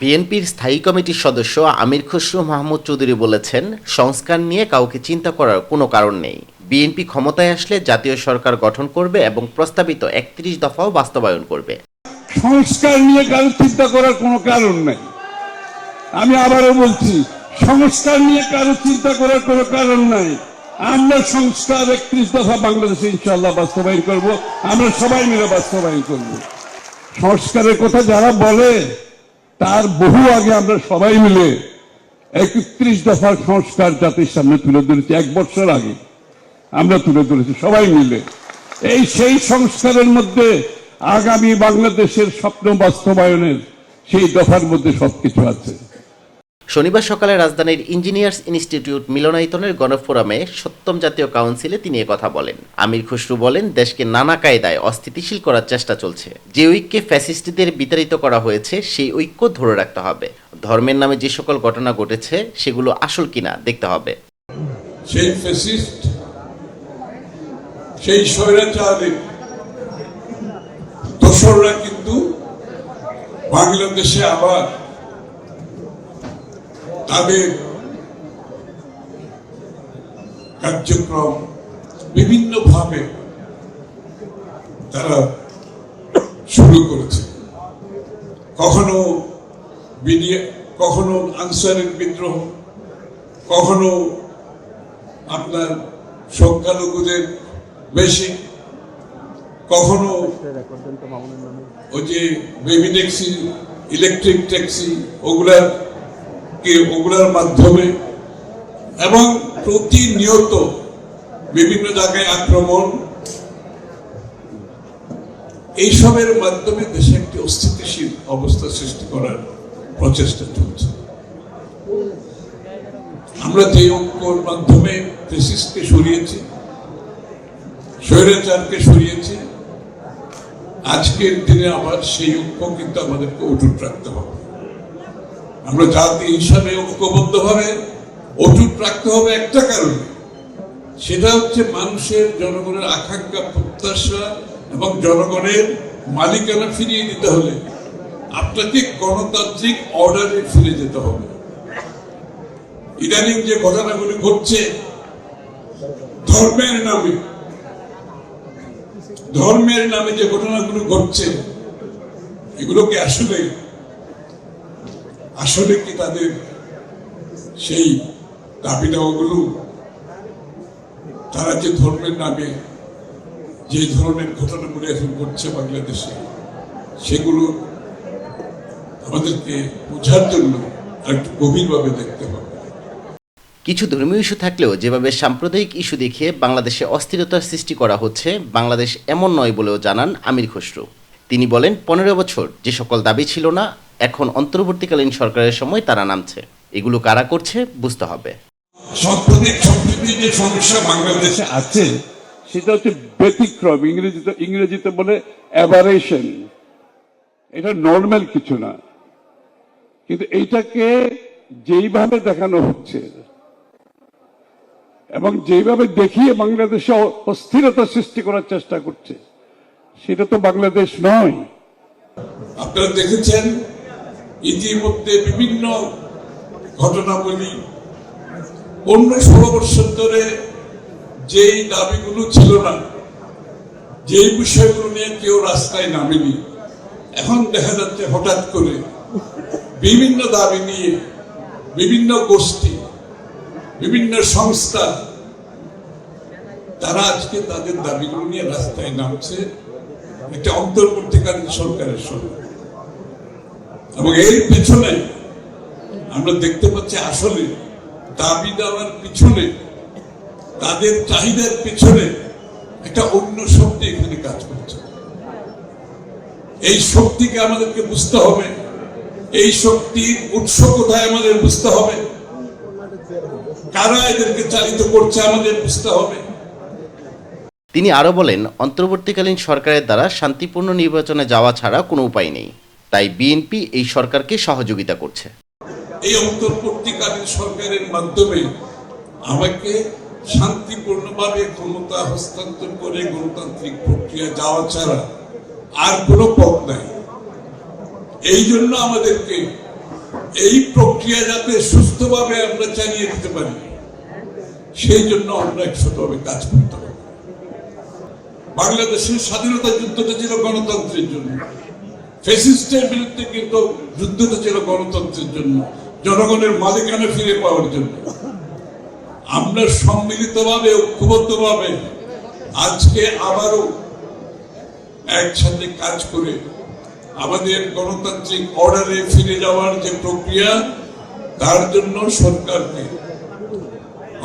বিএনপির স্থায়ী কমিটির সদস্য আমির খসরু মাহমুদ চৌধুরী বলেছেন সংস্কার নিয়ে কাউকে চিন্তা করার কোনো কারণ নেই। বিএনপি ক্ষমতায় আসলে জাতীয় সরকার গঠন করবে এবং প্রস্তাবিত একত্রিশ দফাও বাস্তবায়ন করবে। সংস্কার নিয়ে কারও চিন্তা করার কোনো কারণ নেই। আমি আবারও বলছি সংস্কার নিয়ে কারও চিন্তা করার কোনো কারণ নাই। আমরা সংস্কার একত্রিশ দফা বাংলাদেশে ইনশাল্লাহ বাস্তবায়ন করব। আমরা সবাই মিলে বাস্তবায়ন করব। সংস্কারের কথা যারা বলে তার বহু আগে আমরা সবাই মিলে একত্রিশ দফার সংস্কার জাতির সামনে তুলে ধরেছি, এক বছর আগে আমরা তুলে ধরেছি সবাই মিলে। এই সেই সংস্কারের মধ্যে আগামী বাংলাদেশের স্বপ্ন বাস্তবায়নের সেই দফার মধ্যে সবকিছু আছে। শনিবার সকালে রাজধানীর ইঞ্জিনিয়ার্স ইনস্টিটিউট মিলনায়তনের গণফোরামে সপ্তম জাতীয় কাউন্সিলে তিনি কথা বলেন। আমির খসরু বলেন, দেশকে নানা কায়দায় অস্থিতিশীল করার চেষ্টা চলছে। যে ঐক্যে ফ্যাসিস্টদের বিতাড়িত করা হয়েছে, সেই ঐক্য ধরে রাখতে হবে। ধর্মের নামে যে সকল ঘটনা ঘটেছে, সেগুলো আসল কিনা দেখতে হবে। সেই ফেসিস্ট সেই কিন্তু বাংলাদেশে আবার তাদের কার্যক্রম বিভিন্নভাবে তারা শুরু করেছে। কখনো কখনো আনসারের বিদ্রোহ, কখনো আপনার সংখ্যালঘুদের বেশি, কখনো ওই যে বেবি ট্যাক্সি ইলেকট্রিক ট্যাক্সি ওগুলার কে ওগুলার মাধ্যমে এবং প্রতিনিয়ত বিভিন্ন জায়গায় আক্রমণ, এইসবের মাধ্যমে দেশে একটি অস্থিতিশীল অবস্থা সৃষ্টি করার প্রচেষ্টা চলছে। আমরা যে ঐক্যর মাধ্যমে ফেসিসকে সরিয়েছি, স্বৈরাচারকে সরিয়েছি, আজকের দিনে আবার সেই ঐক্য কিন্তু আমাদেরকে অটুট রাখতে হবে। আমরা জাতি হিসাবে ঐক্যবদ্ধভাবে অটুট রাখতে হবে একটা কারণে। সেটা হচ্ছে মানুষের জনগণের আকাঙ্ক্ষা, প্রত্যাশা এবং জনগণের মালিকানা ফিরিয়ে দিতে হলে আপনাকে গণতান্ত্রিক অর্ডারে ফিরে যেতে হবে। ইদানিং যে ঘটনাগুলি ঘটছে, ধর্মের নামে ধর্মের নামে যে ঘটনাগুলো ঘটছে, এগুলোকে আসলে আসলে কি তাদের সেই দাবি দেওয়াগুলো তারা যে ধর্মের নামে, যে ধরনের ঘটনাগুলো এখন ঘটছে বাংলাদেশে, সেগুলো আমাদেরকে বোঝার জন্য একটু গভীরভাবে দেখতে হবে। কিছু ধর্মীয় ইস্যু থাকলেও যেভাবে সাম্প্রদায়িক ইস্যু দেখিয়ে বাংলাদেশে অস্থিরতার সৃষ্টি করা হচ্ছে, বাংলাদেশ এমন নয় বলেও জানান আমির খসরু। তিনি বলেন, পনেরো বছর, যে সকল দাবি ছিল না, এখন অন্তর্বর্তীকালীন সরকারের সময় তারা নামছে। এগুলো কারা করছে, বুঝতে হবে। যে সমস্যা বাংলাদেশে আছে, সেটা হচ্ছে ব্যতিক্রম, ইংরেজিতে ইংরেজিতে বলে অ্যাভারেশন এটা নর্মাল কিছু না। কিন্তু এইটাকে যেইভাবে দেখানো হচ্ছে, এবং যেভাবে দেখিয়ে বাংলাদেশে অস্থিরতা সৃষ্টি করার চেষ্টা করছে সেটা তো বাংলাদেশ নয়। আপনারা দেখেছেন, ইতিমধ্যে বিভিন্ন ঘটনাবলী অন্য ষোলো বছর ধরে যেই দাবিগুলো ছিল না, যেই বিষয়গুলো নিয়ে কেউ রাস্তায় নামেনি, এখন দেখা যাচ্ছে হঠাৎ করে বিভিন্ন দাবি নিয়ে বিভিন্ন গোষ্ঠী, বিভিন্ন সংস্থা, তারা আজকে তাদের দাবিগুলো নিয়ে রাস্তায় নামছে। একটা অন্তর্বর্তীকালীন সরকারের সঙ্গে। এবং এর পেছনে আমরা দেখতে পাচ্ছি আসলে দাবি দেওয়ার পিছনে, তাদের চাহিদার পিছনে একটা অন্য শক্তি এখানে কাজ করছে। এই শক্তিকে আমাদেরকে বুঝতে হবে। এই শক্তির উৎস কোথায় আমাদের বুঝতে হবে। কারা এদেরকে চালিত করছে আমাদের বুঝতে হবে। তিনি আরও বলেন, অন্তর্বর্তীকালীন সরকারের দ্বারা শান্তিপূর্ণ নির্বাচনে যাওয়া ছাড়া কোনো উপায় নেই। তাই বিএনপি এই সরকারকে সহযোগিতা করছে। এই অন্তর্বর্তীকালীন সরকারের মাধ্যমে আমাকে শান্তিপূর্ণভাবে ক্ষমতা হস্তান্তর করে গণতান্ত্রিক প্রক্রিয়া যাওয়া ছাড়া আর কোনো পথ নাই। এই জন্য আমাদেরকে এই প্রক্রিয়া যাতে সুস্থভাবে আমরা চালিয়ে দিতে পারি, সেই জন্য আমরা একসাথে কাজ করতে বাংলাদেশের স্বাধীনতা যুদ্ধটা ছিল গণতন্ত্রের জন্য। ফেসিস্টের বিরুদ্ধে কিন্তু যুদ্ধটা ছিল গণতন্ত্রের জন্য, জনগণের মালিকানা ফিরে পাওয়ার জন্য। আমরা সম্মিলিতভাবে, ঐক্যবদ্ধভাবে আজকে আবারও একসাথে কাজ করে আমাদের গণতান্ত্রিক অর্ডারে ফিরে যাওয়ার যে প্রক্রিয়া, তার জন্য সরকারকে,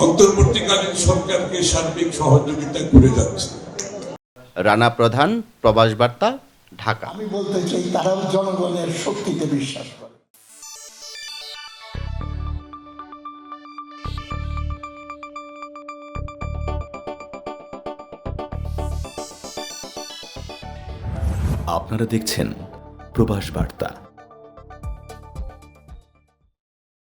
অন্তর্বর্তীকালীন সরকারকে সার্বিক সহযোগিতা করে যাচ্ছে। রানা প্রধান প্রবাস বার্তা ঢাকা। আমি বলতে চাই তারাও জনগণের শক্তিতে বিশ্বাস করে। আপনারা দেখছেন প্রবাস বার্তা